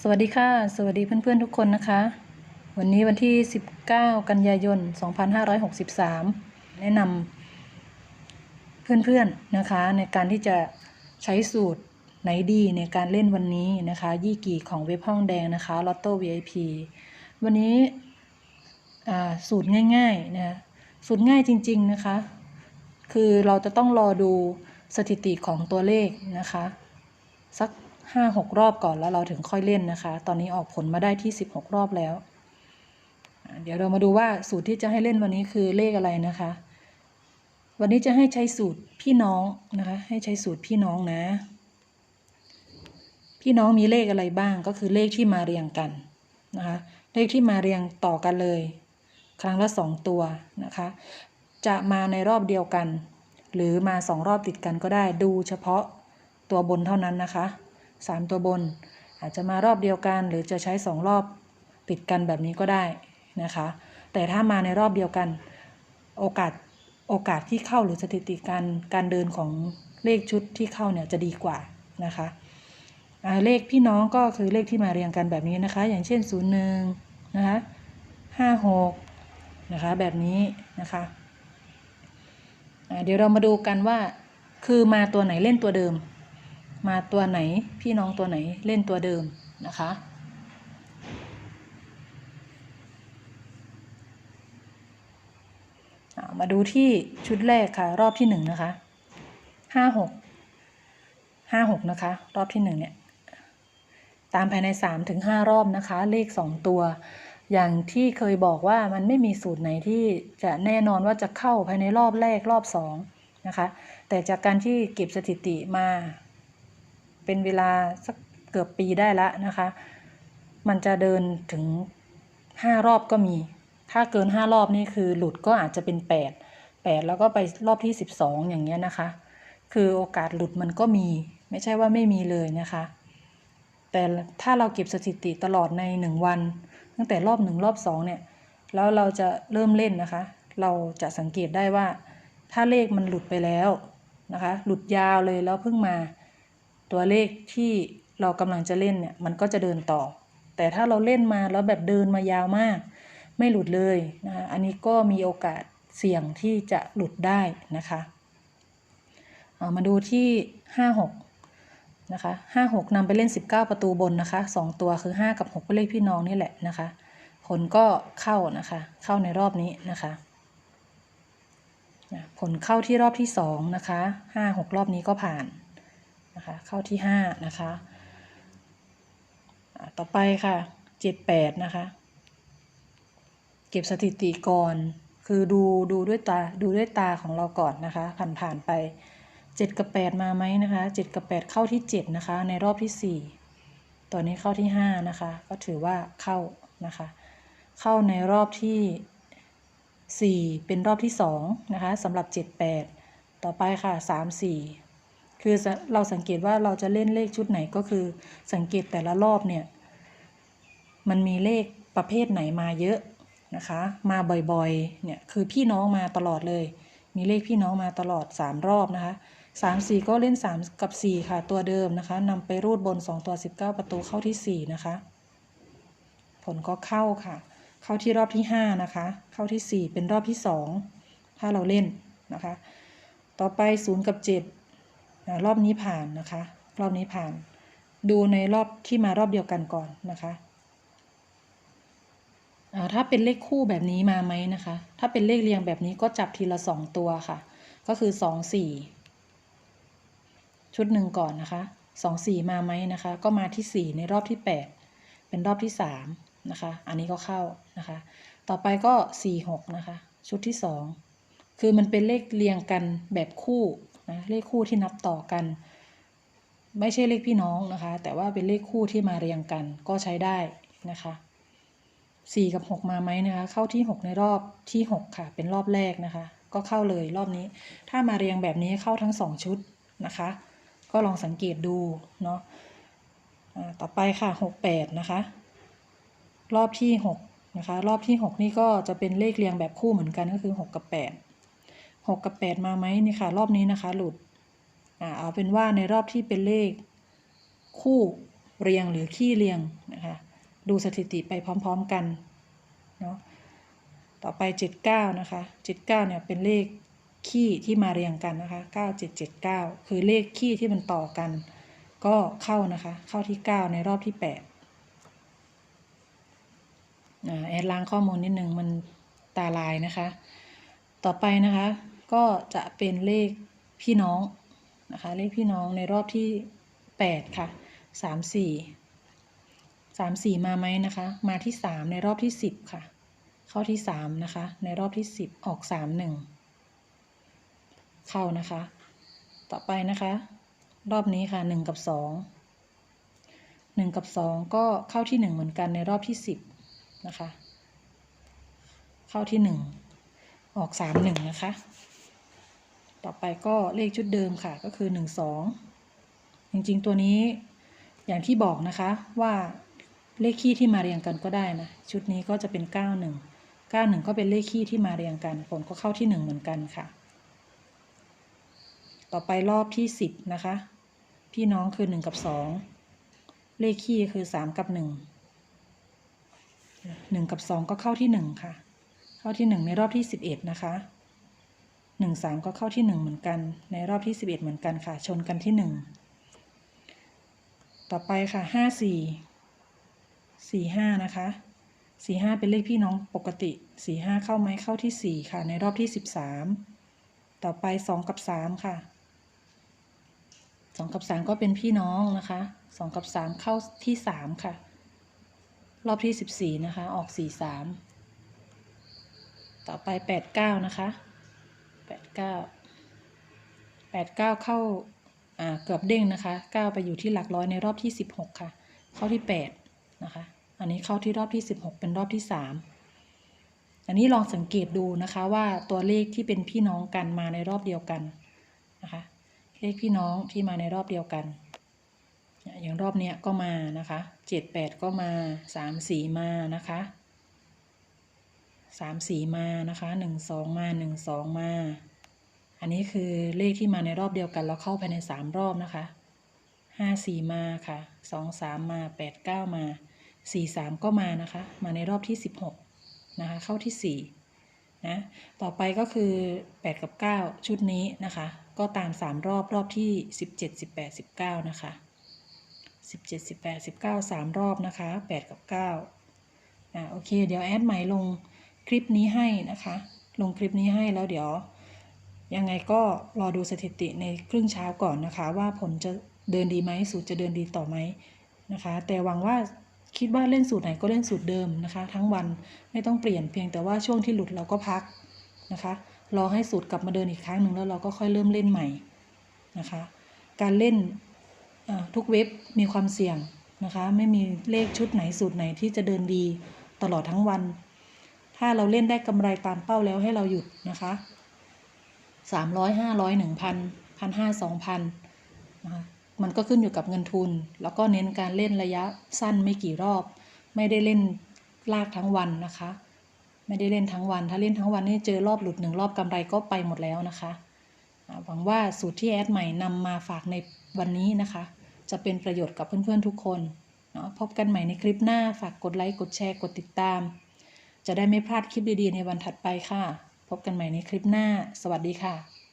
สวัสดีค่ะ สวัสดีเพื่อนๆทุกคนนะคะ วันนี้วันที่ 19 กันยายน 2563 แนะนำเพื่อนๆนะคะ ในการที่จะใช้สูตรไหนดีในการเล่นวันนี้นะคะ ยี่กี่ของเว็บห้องแดงนะคะลอตโต้ VIP วันนี้อ่าสูตรง่ายๆนะสูตรง่ายจริง ๆนะคะ คือเราจะต้องรอดูสถิติของตัวเลขนะคะ สัก ห้าหกรอบก่อนแล้วเราถึงค่อยเล่นนะคะ ตอนนี้ออกผลมาได้ที่สิบหกรอบแล้ว เดี๋ยวเรามาดูว่าสูตรที่จะให้เล่นวันนี้คือเลขอะไรนะคะ วันนี้จะให้ใช้สูตรพี่น้องนะคะ ให้ใช้สูตรพี่น้องนะ พี่น้องมีเลขอะไรบ้างก็คือเลขที่มาเรียงกันนะคะ เลขที่มาเรียงต่อกันเลย ครั้งละสองตัวนะคะ จะมาในรอบเดียวกัน หรือมาสองรอบติดกันก็ได้ดูเฉพาะตัวบนเท่านั้นนะคะ สามตัวบน อาจจะมารอบเดียวกัน หรือจะใช้สองรอบติดกันแบบนี้ก็ได้นะคะ แต่ถ้ามาในรอบเดียวกัน โอกาสโอกาสที่เข้าหรือสถิติการการเดินของเลขชุดที่เข้าเนี่ยจะดีกว่านะคะเลขพี่น้องก็คือเลขที่มาเรียงกันแบบนี้นะคะ อย่างเช่น 0 1 นะคะ 5 6 นะคะ แบบนี้นะคะเดี๋ยวเรามาดูกันว่าคือมาตัวไหนเล่นตัวเดิม มาตัวไหนพี่น้องตัวไหนเล่นตัวเดิมนะคะ มาดูที่ชุดแรกค่ะ รอบที่หนึ่งนะคะห้าหกห้าหกนะคะ รอบที่หนึ่งเนี่ย ตามภายในสามถึงห้ารอบนะคะ เลขสองตัว อย่างที่เคยบอกว่ามันไม่มีสูตรไหนที่จะแน่นอนว่าจะเข้าภายในรอบแรกรอบสองนะคะ แต่จากการที่เก็บสถิติมา เป็นเวลาสักเกือบปีได้แล้วนะคะ มันจะเดินถึงห้ารอบก็มี ถ้าเกินห้ารอบนี่คือหลุดก็อาจจะเป็นแปดแปดแล้วก็ไปรอบที่สิบสองอย่างเงี้ยนะคะ คือโอกาสหลุดมันก็มี ไม่ใช่ว่าไม่มีเลยนะคะ แต่ถ้าเราเก็บสถิติตลอดในหนึ่งวัน ตั้งแต่รอบหนึ่งรอบสองเนี่ย แล้วเราจะเริ่มเล่นนะคะ เราจะสังเกตได้ว่าถ้าเลขมันหลุดไปแล้วนะคะ หลุดยาวเลยแล้วเพิ่งมา ตัวเลขที่เรากำลังจะเล่นเนี่ยมันก็จะเดินต่อ แต่ถ้าเราเล่นมาแล้วแบบเดินมายาวมาก ไม่หลุดเลยนะคะอันนี้ก็มีโอกาสเสี่ยงที่จะหลุดได้นะคะามาดูที่ 56 นะคะ 56นำไปเล่น 19 ประตูบนนะคะ 2 ตัวคือ 5 กับ 6 เป็นเลขพี่น้องนี่แหละนะคะ ผลก็เข้านะคะ เข้าในรอบนี้นะคะนะผลเข้าที่รอบที่ 2 นะคะ 5 6 รอบนี้ก็ผ่าน นะคะเข้าที่5นะคะต่อไปค่ะ7 8นะคะ เก็บสถิติก่อนคือดูดูด้วยตาดูด้วยตาของเราก่อนนะคะผ่านผ่านไป7กับ8มาไหมนะคะ7กับ8เข้าที่7นะคะ ในรอบที่4ตอนนี้เข้าที่5นะคะ ก็ถือว่าเข้านะคะ เข้าในรอบที่4เป็นรอบที่2นะคะสำหรับ7 8ต่อไปค่ะ3 4 คือเราสังเกตว่าเราจะเล่นเลขชุดไหนก็คือ สังเกตแต่ละรอบเนี่ย มันมีเลขประเภทไหนมาเยอะนะคะ มาบ่อยๆ เนี่ยคือพี่น้องมาตลอดเลย มีเลขพี่น้องมาตลอด 3 รอบนะคะ3 4 ก็เล่น 3 กับ 4 ค่ะ ตัวเดิมนะคะนำไปรูดบน 2 ตัว 19 ประตูเข้าที่ 4 นะคะ ผลก็เข้าค่ะ เข้าที่รอบที่ 5 นะคะ เข้าที่ 4 เป็นรอบที่ 2 ถ้าเราเล่นนะคะ ต่อไป 0 กับ 7 รอบนี้ผ่านนะคะ รอบนี้ผ่าน ดูในรอบที่มารอบเดียวกันก่อนนะคะถ้าเป็นเลขคู่แบบนี้มาไหมนะคะ ถ้าเป็นเลขเรียงแบบนี้ก็จับทีละสองตัวค่ะ ก็คือสองสี่ชุดหนึ่งก่อนนะคะสองสี่มาไหมนะคะ ก็มาที่สี่ในรอบที่แปดเป็นรอบที่สามนะคะ อันนี้ก็เข้านะคะ ต่อไปก็สี่หกนะคะ ชุดที่สองคือมันเป็นเลขเรียงกันแบบคู่ นะเลขคู่ที่นับต่อกัน ไม่ใช่เลขพี่น้องนะคะ แต่ว่าเป็นเลขคู่ที่มาเรียงกันก็ใช้ได้นะคะสี่กับหกมาไหมนะคะ เข้าที่หกในรอบที่หกค่ะ เป็นรอบแรกนะคะ ก็เข้าเลยรอบนี้ ถ้ามาเรียงแบบนี้เข้าทั้งสองชุดนะคะ ก็ลองสังเกตดูเนาะต่อไปค่ะหกแปดนะคะ รอบที่หกนะคะ รอบที่หกนี่ก็จะเป็นเลขเรียงแบบคู่เหมือนกันก็คือหกกับแหกกับแปดมาไหมนี่ค่ะ รอบนี้นะคะ หลุดอ่าเอาเป็นว่าในรอบที่เป็นเลข คู่เรียงหรือขี้เรียงนะคะ ดูสถิติไปพร้อมๆกันเนาะต่อไป 79 นะคะ 79 เนี่ยเป็นเลขคี่ที่มาเรียงกันนะคะ9779 คือเลขคี่ที่มันต่อกัน ก็เข้านะคะ เข้าที่ 9 ในรอบที่8อ่าแอดล้างข้อมูลนิดนึงมันตาลายนะคะ ต่อไปนะคะ ก็จะเป็นเลขพี่น้องนะคะ เลขพี่น้องในรอบที่ 8 ค่ะ 3 4 3 4 มาไหมนะคะ มาที่ 3 ในรอบที่ 10 ค่ะ เข้าที่ 3 นะคะ ในรอบที่ 10 ออก 3 1 เข้านะคะ ต่อไปนะคะ รอบนี้ค่ะ 1 กับ 2 1 กับ 2 ก็เข้าที่ 1 เหมือนกันในรอบที่ 10 นะคะ เข้าที่ 1 ออก 3 1 นะคะ ต่อไปก็เลขชุดเดิมค่ะก็คือ1 2 จริงๆตัวนี้อย่างที่บอกนะคะว่าเลขคี่ที่มาเรียงกันก็ได้นะ ชุดนี้ก็จะเป็น 91 91 ก็เป็นเลขคี่ที่มาเรียงกันผลก็เข้าที่ 1 เหมือนกันค่ะ ต่อไปรอบที่ 10 นะคะ พี่น้องคือ 1 กับ 2 เลขคี่คือ 3 กับ 1 1 กับ 2 ก็เข้าที่ 1 ค่ะ เข้าที่ 1 ในรอบที่ 11 นะคะ 1 3 ก็เข้าที่ 1 เหมือนกัน ในรอบที่ 11 เหมือนกันค่ะ ชนกันที่ 1 ต่อไปค่ะ 5 4 4 5 นะคะ 4 5 เป็นเลขพี่น้องปกติ 4 5 เข้าไหมเข้าที่ 4 ค่ะ ในรอบที่ 13 ต่อไป 2 กับ 3 ค่ะ 2 กับ 3 ก็เป็นพี่น้องนะคะ 2 กับ 3 เข้าที่ 3 ค่ะ รอบที่ 14 นะคะ ออก 4 3 ต่อไป 8 9 นะคะ 8 9 8 9เข้าอ่าเกือบเด้งนะคะ9ไปอยู่ที่หลักร้อยในรอบที่16ค่ะ เข้าที่8นะคะ อันนี้เข้าที่รอบที่16เป็นรอบที่3อันนี้ลองสังเกตดูนะคะว่าตัวเลขที่เป็นพี่น้องกันมาในรอบเดียวกันนะคะเลขพี่น้องที่มาในรอบเดียวกัน อย่างรอบเนี้ยก็มานะคะ7 8ก็มา3 4มานะคะ สามสี่มานะคะหนึ่งสองมาหนึ่งสองมา อันนี้คือเลขที่มาในรอบเดียวกันแล้วเข้าภายในสามรอบนะคะห้าสี่มาค่ะสองสามมาแปดเก้ามาสี่สามก็มานะคะ มาในรอบที่สิบหกนะคะเข้าที่สี่นะต่อไปก็คือแปดกับเก้าชุดนี้นะคะ ก็ตามสามรอบรอบที่สิบเจ็ดสิบแปดสิบเก้านะคะสิบเจ็ดสิบแปดสิบเก้าสามรอบนะคะแปดกับเก้าอ่าโอเค เดี๋ยวแอดหมายลง คลิปนี้ให้นะคะ ลงคลิปนี้ให้แล้วเดี๋ยว ยังไงก็รอดูสถิติในครึ่งเช้าก่อนนะคะ ว่าผลจะเดินดีไหมสูตรจะเดินดีต่อไหมนะคะ แต่หวังว่าคิดว่าเล่นสูตรไหนก็เล่นสูตรเดิมนะคะ ทั้งวันไม่ต้องเปลี่ยนเพียงแต่ว่าช่วงที่หลุดเราก็พักนะคะรอให้สูตรกลับมาเดินอีกครั้งหนึ่งแล้วเราก็ค่อยเริ่มเล่นใหม่นะคะ การเล่นทุกเว็บมีความเสี่ยงนะคะ ไม่มีเลขชุดไหนสูตรไหนที่จะเดินดีตลอดทั้งวัน ถ้าเราเล่นได้กำไรตามเป้าแล้วให้เราหยุดนะคะสามร้อยห้าร้อยหนึ่งพันพันห้าสองพันนะคะมันก็ขึ้นอยู่กับเงินทุน แล้วก็เน้นการเล่นระยะสั้นไม่กี่รอบ ไม่ได้เล่นลากทั้งวันนะคะ ไม่ได้เล่นทั้งวัน ถ้าเล่นทั้งวันนี่เจอรอบหลุดหนึ่งรอบกำไรก็ไปหมดแล้วนะคะหวังว่าสูตรที่แอดใหม่นำมาฝากในวันนี้นะคะ จะเป็นประโยชน์กับเพื่อนๆทุกคนเนาะพบกันใหม่ในคลิปหน้าฝากกดไลค์กดแชร์กดติดตาม จะได้ไม่พลาดคลิปดีๆในวันถัดไปค่ะ พบกันใหม่ในคลิปหน้า สวัสดีค่ะ